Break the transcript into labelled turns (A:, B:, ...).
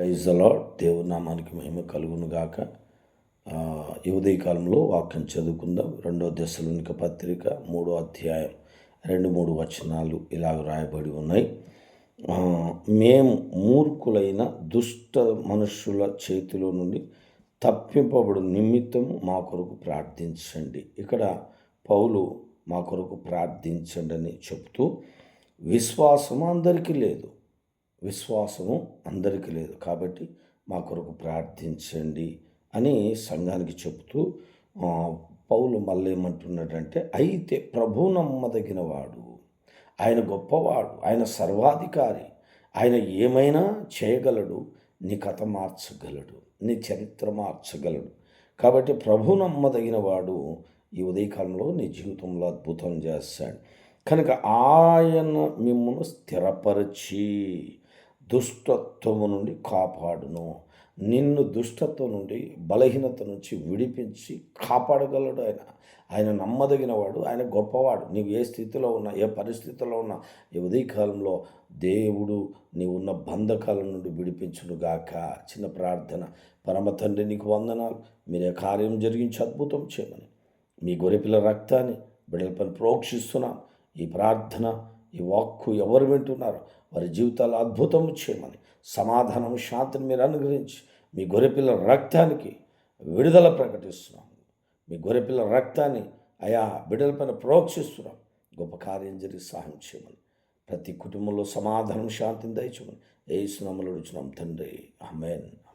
A: Praise అలా దేవుని నామానికి మహిమ కలుగును గాక. ఆ, కాలంలో వాక్యం చదువుకుందాం. రెండో దశలోనిక పత్రిక మూడో అధ్యాయం రెండు మూడు వచనాలు ఇలాగ రాయబడి ఉన్నాయి. మేము మూర్ఖులైన దుష్ట మనుషుల చేతిలో నుండి తప్పింపబడు నిమిత్తం మా కొరకు ప్రార్థించండి. ఇక్కడ పౌలు మా కొరకు ప్రార్థించండి అని చెప్తూ విశ్వాసం అందరికీ లేదు. విశ్వాసము అందరికీ లేదు. కాబట్టి మా కొరకు ప్రార్థించండి అని సంఘానికి చెబుతూ పౌలు మళ్ళేమంటున్నాడంటే అయితే ప్రభు నమ్మదగిన వాడు ఆయన గొప్పవాడు ఆయన సర్వాధికారి ఆయన ఏమైనా చేయగలడు నీ కథ మార్చగలడు నీ చరిత్ర మార్చగలడు. కాబట్టి ప్రభు నమ్మదగిన వాడు ఈ ఉదయకాలంలో నీ జీవితంలో అద్భుతం చేస్తాడు. కనుక ఆయన మిమ్మల్ని స్థిరపరిచి దుష్టత్వము నుండి కాపాడును. నిన్ను దుష్టత్వం నుండి బలహీనత నుంచి విడిపించి కాపాడగలడు ఆయన. ఆయన నమ్మదగిన వాడు ఆయన గొప్పవాడు. నీవు ఏ స్థితిలో ఉన్నా ఏ పరిస్థితిలో ఉన్నా ఈ ఉదయకాలంలో దేవుడు నీవున్న బంధకాలం బంధకాల నుండి విడిపించునుగాక. చిన్న ప్రార్థన. పరమ తండ్రి నీకు వందనాలు. మీరే కార్యం జరిగించి అద్భుతం చేయమని. మీ గొరిపిల్ల రక్తాన్ని బిడ్డలపై ప్రోక్షిస్తున్నాం. ఈ ప్రార్థన ఈ వాక్కు ఎవరు వింటున్నారో వారి జీవితాలు అద్భుతం చేయమని సమాధానం శాంతిని మీరు అనుగ్రహించి మీ గొర్రెపిల్ల రక్తానికి విడుదల ప్రకటిస్తున్నాం. మీ గొర్రెపిల్ల రక్తాన్ని అయా బిడ్డలపైన ప్రోక్షిస్తున్నాం. గొప్ప కార్యం జరిగి సహాయం చేయమని ప్రతి కుటుంబంలో సమాధానం శాంతిని దయచేయమని ఏ స్నామలు తండ్రి అమెన్